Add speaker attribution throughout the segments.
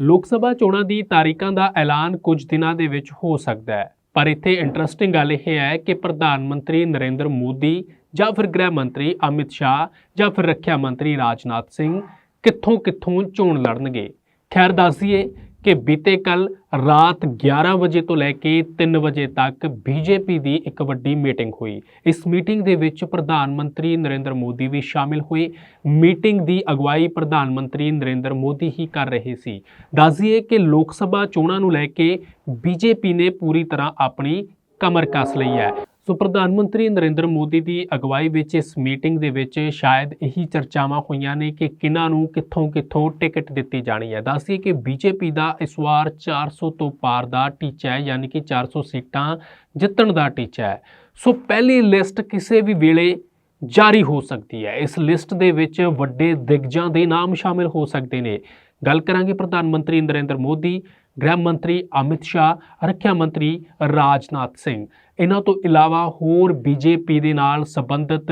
Speaker 1: ਲੋਕ ਸਭਾ ਚੋਣਾਂ ਦੀ ਤਾਰੀਖਾਂ ਦਾ ਐਲਾਨ ਕੁਝ ਦਿਨਾਂ ਦੇ ਵਿੱਚ ਹੋ ਸਕਦਾ ਹੈ। ਪਰ ਇੱਥੇ ਇੰਟਰਸਟਿੰਗ ਗੱਲ ਇਹ ਹੈ ਕਿ ਪ੍ਰਧਾਨ ਮੰਤਰੀ ਨਰਿੰਦਰ ਮੋਦੀ ਜਾਂ ਫਿਰ ਗ੍ਰਹਿ ਮੰਤਰੀ ਅਮਿਤ ਸ਼ਾਹ ਜਾਂ ਫਿਰ ਰੱਖਿਆ ਮੰਤਰੀ ਰਾਜਨਾਥ ਸਿੰਘ ਕਿੱਥੋਂ ਕਿੱਥੋਂ ਚੋਣ ਲੜਨਗੇ? ਖੈਰ ਦੱਸੀਏ ਕਿ ਬੀਤੇ ਕੱਲ ਰਾਤ 11 ਵਜੇ ਤੋਂ ਲੈ ਕੇ 3 ਵਜੇ ਤੱਕ ਬੀਜੇਪੀ ਦੀ ਇੱਕ ਵੱਡੀ ਮੀਟਿੰਗ ਹੋਈ। ਇਸ ਮੀਟਿੰਗ ਦੇ ਵਿੱਚ ਪ੍ਰਧਾਨ ਮੰਤਰੀ ਨਰਿੰਦਰ ਮੋਦੀ ਵੀ ਸ਼ਾਮਿਲ ਹੋਏ। ਮੀਟਿੰਗ ਦੀ ਅਗਵਾਈ ਪ੍ਰਧਾਨ ਮੰਤਰੀ ਨਰਿੰਦਰ ਮੋਦੀ ਹੀ ਕਰ ਰਹੇ ਸੀ। ਦੱਸਦੀਏ ਕਿ ਲੋਕ ਸਭਾ ਚੋਣਾਂ ਨੂੰ ਲੈ ਕੇ ਬੀਜੇਪੀ ਨੇ ਪੂਰੀ ਤਰ੍ਹਾਂ ਆਪਣੀ ਕਮਰ ਕੱਸ ਲਈ ਹੈ। ਸੋ ਪ੍ਰਧਾਨ ਮੰਤਰੀ ਨਰਿੰਦਰ ਮੋਦੀ ਦੀ ਅਗਵਾਈ ਵਿੱਚ ਇਸ ਮੀਟਿੰਗ ਦੇ ਵਿੱਚ ਸ਼ਾਇਦ ਇਹੀ ਚਰਚਾਵਾਂ ਹੋਈਆਂ ਨੇ ਕਿ ਕਿਹਨਾਂ ਨੂੰ ਕਿੱਥੋਂ ਕਿੱਥੋਂ ਟਿਕਟ ਦਿੱਤੀ ਜਾਣੀ ਹੈ। ਦੱਸਦੀ ਕਿ ਬੀਜੇਪੀ ਦਾ ਇਸ ਵਾਰ 400 ਤੋਂ ਪਾਰ ਦਾ ਟੀਚਾ ਹੈ, ਯਾਨੀ ਕਿ 400 ਸੀਟਾਂ ਜਿੱਤਣ ਦਾ ਟੀਚਾ ਹੈ। ਸੋ ਪਹਿਲੀ ਲਿਸਟ ਕਿਸੇ ਵੀ ਵੇਲੇ ਜਾਰੀ ਹੋ ਸਕਦੀ ਹੈ। ਇਸ ਲਿਸਟ ਦੇ ਵਿੱਚ ਵੱਡੇ ਦਿਗਜਾਂ ਦੇ ਨਾਮ ਸ਼ਾਮਿਲ ਹੋ ਸਕਦੇ ਨੇ। ਗੱਲ ਕਰਾਂਗੇ ਪ੍ਰਧਾਨ ਮੰਤਰੀ ਨਰਿੰਦਰ ਮੋਦੀ ਗ੍ਰਹਿ ਮੰਤਰੀ ਅਮਿਤ ਸ਼ਾਹ, ਰੱਖਿਆ ਮੰਤਰੀ ਰਾਜਨਾਥ ਸਿੰਘ। ਇਹਨਾਂ ਤੋਂ ਇਲਾਵਾ ਹੋਰ ਬੀਜੇਪੀ ਦੇ ਨਾਲ ਸੰਬੰਧਿਤ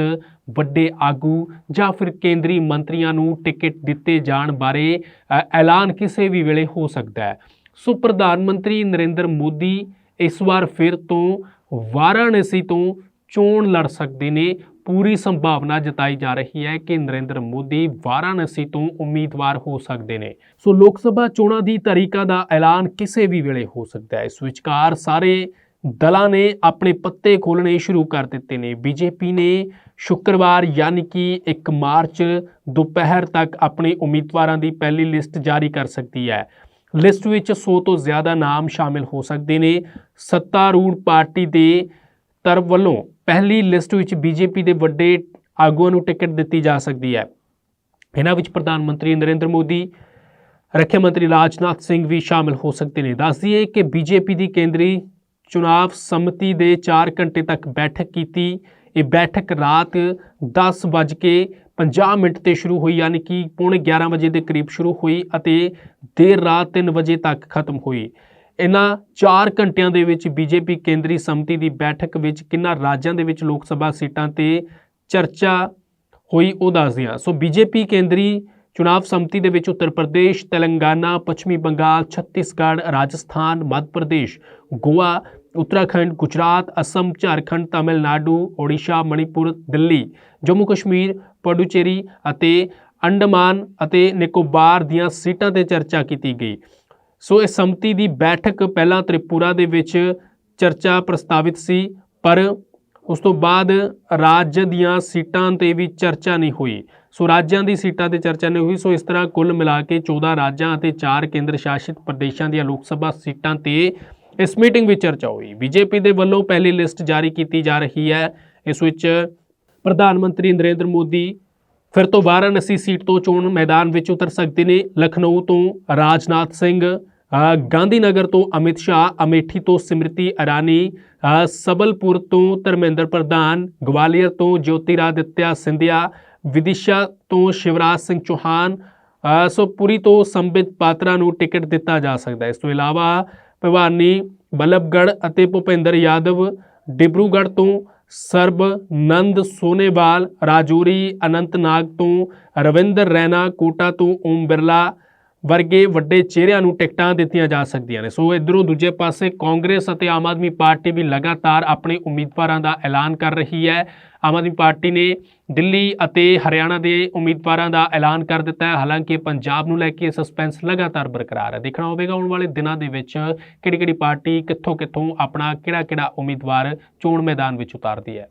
Speaker 1: ਵੱਡੇ ਆਗੂ ਜਾਂ ਫਿਰ ਕੇਂਦਰੀ ਮੰਤਰੀਆਂ ਨੂੰ ਟਿਕਟ ਦਿੱਤੇ ਜਾਣ ਬਾਰੇ ਐਲਾਨ ਕਿਸੇ ਵੀ ਵੇਲੇ ਹੋ ਸਕਦਾ ਹੈ। ਸੋ ਪ੍ਰਧਾਨ ਮੰਤਰੀ ਨਰਿੰਦਰ ਮੋਦੀ ਇਸ ਵਾਰ ਫਿਰ ਤੋਂ ਵਾਰਾਣਸੀ ਤੋਂ ਚੋਣ ਲੜ ਸਕਦੇ ਨੇ। ਪੂਰੀ ਸੰਭਾਵਨਾ ਜਤਾਈ ਜਾ ਰਹੀ ਹੈ ਕਿ ਨਰਿੰਦਰ ਮੋਦੀ ਵਾਰਾਣਸੀ ਤੋਂ ਉਮੀਦਵਾਰ ਹੋ ਸਕਦੇ ਨੇ। ਸੋ ਲੋਕ ਸਭਾ ਚੋਣਾਂ ਦੀ ਤਾਰੀਖਾਂ ਦਾ ਐਲਾਨ ਕਿਸੇ ਵੀ ਵੇਲੇ ਹੋ ਸਕਦਾ ਹੈ। ਇਸ ਵਿਚਕਾਰ ਸਾਰੇ ਦਲਾਂ ਨੇ ਆਪਣੇ ਪੱਤੇ ਖੋਲਣੇ ਸ਼ੁਰੂ ਕਰ ਦਿੱਤੇ ਨੇ। ਬੀਜੇਪੀ ਨੇ ਸ਼ੁੱਕਰਵਾਰ ਯਾਨੀ ਕਿ 1 ਮਾਰਚ ਦੁਪਹਿਰ ਤੱਕ ਆਪਣੇ ਉਮੀਦਵਾਰਾਂ ਦੀ ਪਹਿਲੀ ਲਿਸਟ ਜਾਰੀ ਕਰ ਸਕਦੀ ਹੈ। ਲਿਸਟ ਵਿੱਚ 100 ਤੋਂ ਜ਼ਿਆਦਾ ਨਾਮ ਸ਼ਾਮਿਲ ਹੋ ਸਕਦੇ ਨੇ। ਸੱਤਾਰੂੜ ਪਾਰਟੀ ਦੇ ਤਰਫ ਵੱਲੋਂ ਪਹਿਲੀ ਲਿਸਟ ਵਿੱਚ ਬੀਜੇਪੀ ਦੇ ਵੱਡੇ ਆਗੂਆਂ ਨੂੰ ਟਿਕਟ ਦਿੱਤੀ ਜਾ ਸਕਦੀ ਹੈ। ਇਹਨਾਂ ਵਿੱਚ ਪ੍ਰਧਾਨ ਮੰਤਰੀ ਨਰਿੰਦਰ ਮੋਦੀ, ਰੱਖਿਆ ਮੰਤਰੀ ਰਾਜਨਾਥ ਸਿੰਘ ਵੀ ਸ਼ਾਮਿਲ ਹੋ ਸਕਦੇ ਨੇ। ਦੱਸ ਦਈਏ ਕਿ ਬੀਜੇਪੀ ਦੀ ਕੇਂਦਰੀ ਚੁਣਾਵ ਸਮਿਤੀ ਦੇ 4 ਘੰਟੇ ਤੱਕ ਬੈਠਕ ਕੀਤੀ। ਇਹ ਬੈਠਕ ਰਾਤ 10:50 ਮਿੰਟ ਤੇ ਸ਼ੁਰੂ ਹੋਈ, ਯਾਨੀ ਕਿ ਪੌਣੇ 11 ਵਜੇ ਦੇ ਕਰੀਬ ਸ਼ੁਰੂ ਹੋਈ ਅਤੇ ਦੇਰ ਰਾਤ 3 ਵਜੇ ਤੱਕ ਖਤਮ ਹੋਈ। ਇਹਨਾਂ 4 ਘੰਟਿਆਂ ਦੇ ਵਿੱਚ ਬੀਜੇਪੀ ਕੇਂਦਰੀ ਸਮਿਤੀ ਦੀ ਬੈਠਕ ਵਿੱਚ ਕਿੰਨਾ ਰਾਜਾਂ ਦੇ ਵਿੱਚ ਲੋਕ ਸਭਾ ਸੀਟਾਂ ਤੇ ਚਰਚਾ ਹੋਈ ਉਹ ਦੱਸਦੇ ਹਾਂ ਸੋ ਬੀਜੇਪੀ ਕੇਂਦਰੀ ਚੁਣਾਵ ਸਮਿਤੀ ਦੇ ਵਿੱਚ ਉੱਤਰ ਪ੍ਰਦੇਸ਼, ਤੇਲੰਗਾਨਾ, ਪੱਛਮੀ ਬੰਗਾਲ, ਛੱਤੀਸਗੜ੍ਹ, ਰਾਜਸਥਾਨ, ਮੱਧ ਪ੍ਰਦੇਸ਼, ਗੋਆ, ਉੱਤਰਾਖੰਡ, ਗੁਜਰਾਤ, ਅਸਮ, ਝਾਰਖੰਡ, ਤਾਮਿਲਨਾਡੂ ਓਡੀਸ਼ਾ ਮਣੀਪੁਰ, ਦਿੱਲੀ, ਜੰਮੂ ਕਸ਼ਮੀਰ, ਪਡੂਚੇਰੀ ਅਤੇ ਅੰਡਮਾਨ ਅਤੇ ਨਿਕੋਬਾਰ ਦੀਆਂ ਸੀਟਾਂ ਤੇ ਚਰਚਾ ਕੀਤੀ ਗਈ। ਸੋ ਇਹ ਸੰਮਤੀ ਦੀ ਬੈਠਕ ਪਹਿਲਾਂ ਤ੍ਰਿਪੁਰਾ ਦੇ ਵਿੱਚ ਚਰਚਾ ਪ੍ਰਸਤਾਵਿਤ ਸੀ, ਪਰ ਉਸ ਤੋਂ ਬਾਅਦ ਰਾਜ ਦੀਆਂ ਸੀਟਾਂ ਤੇ ਵੀ ਚਰਚਾ ਨਹੀਂ ਹੋਈ। ਸੋ ਰਾਜਾਂ ਦੀ ਸੀਟਾਂ ਤੇ ਚਰਚਾ ਨਹੀਂ ਹੋਈ, ਸੋ ਇਸ ਤਰ੍ਹਾਂ ਕੁੱਲ ਮਿਲਾ ਕੇ 14 ਰਾਜਾਂ ਅਤੇ 4 ਕੇਂਦਰ ਸ਼ਾਸਿਤ ਪ੍ਰਦੇਸ਼ਾਂ ਦੀਆਂ ਲੋਕ ਸਭਾ ਸੀਟਾਂ ਤੇ ਇਸ ਮੀਟਿੰਗ ਵਿੱਚ ਚਰਚਾ ਹੋਈ। ਬੀਜੇਪੀ ਦੇ ਵੱਲੋਂ ਪਹਿਲੀ ਲਿਸਟ ਜਾਰੀ ਕੀਤੀ ਜਾ ਰਹੀ ਹੈ। ਇਸ ਵਿੱਚ ਪ੍ਰਧਾਨ ਮੰਤਰੀ ਨਰਿੰਦਰ ਮੋਦੀ ਫਿਰ ਤੋਂ ਵਾਰਾਣਸੀ ਸੀਟ ਤੋਂ ਚੋਣ ਮੈਦਾਨ ਵਿੱਚ ਉਤਰ ਸਕਦੇ ਨੇ। ਲਖਨਊ ਤੋਂ ਰਾਜਨਾਥ ਸਿੰਘ ਗਾਂਧੀਨਗਰ ਤੋਂ ਅਮਿਤ ਸ਼ਾਹ, ਅਮੇਠੀ ਤੋਂ ਸਿਮਰਤੀ ਇਰਾਨੀ ਸਬਲਪੁਰ ਤੋਂ ਧਰਮੇਂਦਰ ਪ੍ਰਧਾਨ, ਗਵਾਲੀਅਰ ਤੋਂ ਜੋਤਿਰਾਦਿੱਤਿਆ ਸਿੰਧਿਆ, ਵਿਦਿਸ਼ਾ ਤੋਂ ਸ਼ਿਵਰਾਜ ਸਿੰਘ ਚੌਹਾਨ ਸੋ ਪੁਰੀ ਤੋਂ ਸੰਬਿਤ ਪਾਤਰਾ ਨੂੰ ਟਿਕਟ ਦਿੱਤਾ ਜਾ ਸਕਦਾ ਹੈ। ਇਸ ਤੋਂ ਇਲਾਵਾ ਭਵਾਨੀ ਬਲਬਗੜ ਅਤੇ ਭੁਪਿੰਦਰ ਯਾਦਵ, ਡਿਬਰੂਗੜ੍ਹ ਤੋਂ ਸਰਬ ਨੰਦ ਸੋਨੇਵਾਲ, ਰਾਜੂਰੀ, ਅਨੰਤਨਾਗ ਤੋਂ ਰਵਿੰਦਰ ਰੈਨਾ, ਕੋਟਾ ਤੋਂ ਓਮ ਬਿਰਲਾ ਵਰਗੇ ਵੱਡੇ ਚਿਹਰਿਆਂ ਨੂੰ ਟਿਕਟਾਂ ਦਿੱਤੀਆਂ ਜਾ ਸਕਦੀਆਂ ਨੇ। ਸੋ ਇਧਰੋਂ ਦੂਜੇ ਪਾਸੇ ਕਾਂਗਰਸ ਅਤੇ ਆਮ ਆਦਮੀ ਪਾਰਟੀ ਵੀ ਲਗਾਤਾਰ ਆਪਣੇ ਉਮੀਦਵਾਰਾਂ ਦਾ ਐਲਾਨ ਕਰ ਰਹੀ ਹੈ। ਆਮ ਆਦਮੀ ਪਾਰਟੀ ਨੇ ਦਿੱਲੀ ਅਤੇ ਹਰਿਆਣਾ ਦੇ ਉਮੀਦਵਾਰਾਂ ਦਾ ਐਲਾਨ ਕਰ ਦਿੱਤਾ ਹੈ। ਹਾਲਾਂਕਿ ਪੰਜਾਬ ਨੂੰ ਲੈ ਕੇ ਸਸਪੈਂਸ ਲਗਾਤਾਰ ਬਰਕਰਾਰ ਹੈ। ਦੇਖਣਾ ਹੋਵੇਗਾ ਆਉਣ ਵਾਲੇ ਦਿਨਾਂ ਦੇ ਵਿੱਚ ਕਿਹੜੀ ਕਿਹੜੀ ਪਾਰਟੀ ਕਿੱਥੋਂ ਕਿੱਥੋਂ ਆਪਣਾ ਕਿਹੜਾ ਕਿਹੜਾ ਉਮੀਦਵਾਰ ਚੋਣ ਮੈਦਾਨ ਵਿੱਚ ਉਤਾਰਦੀ ਹੈ।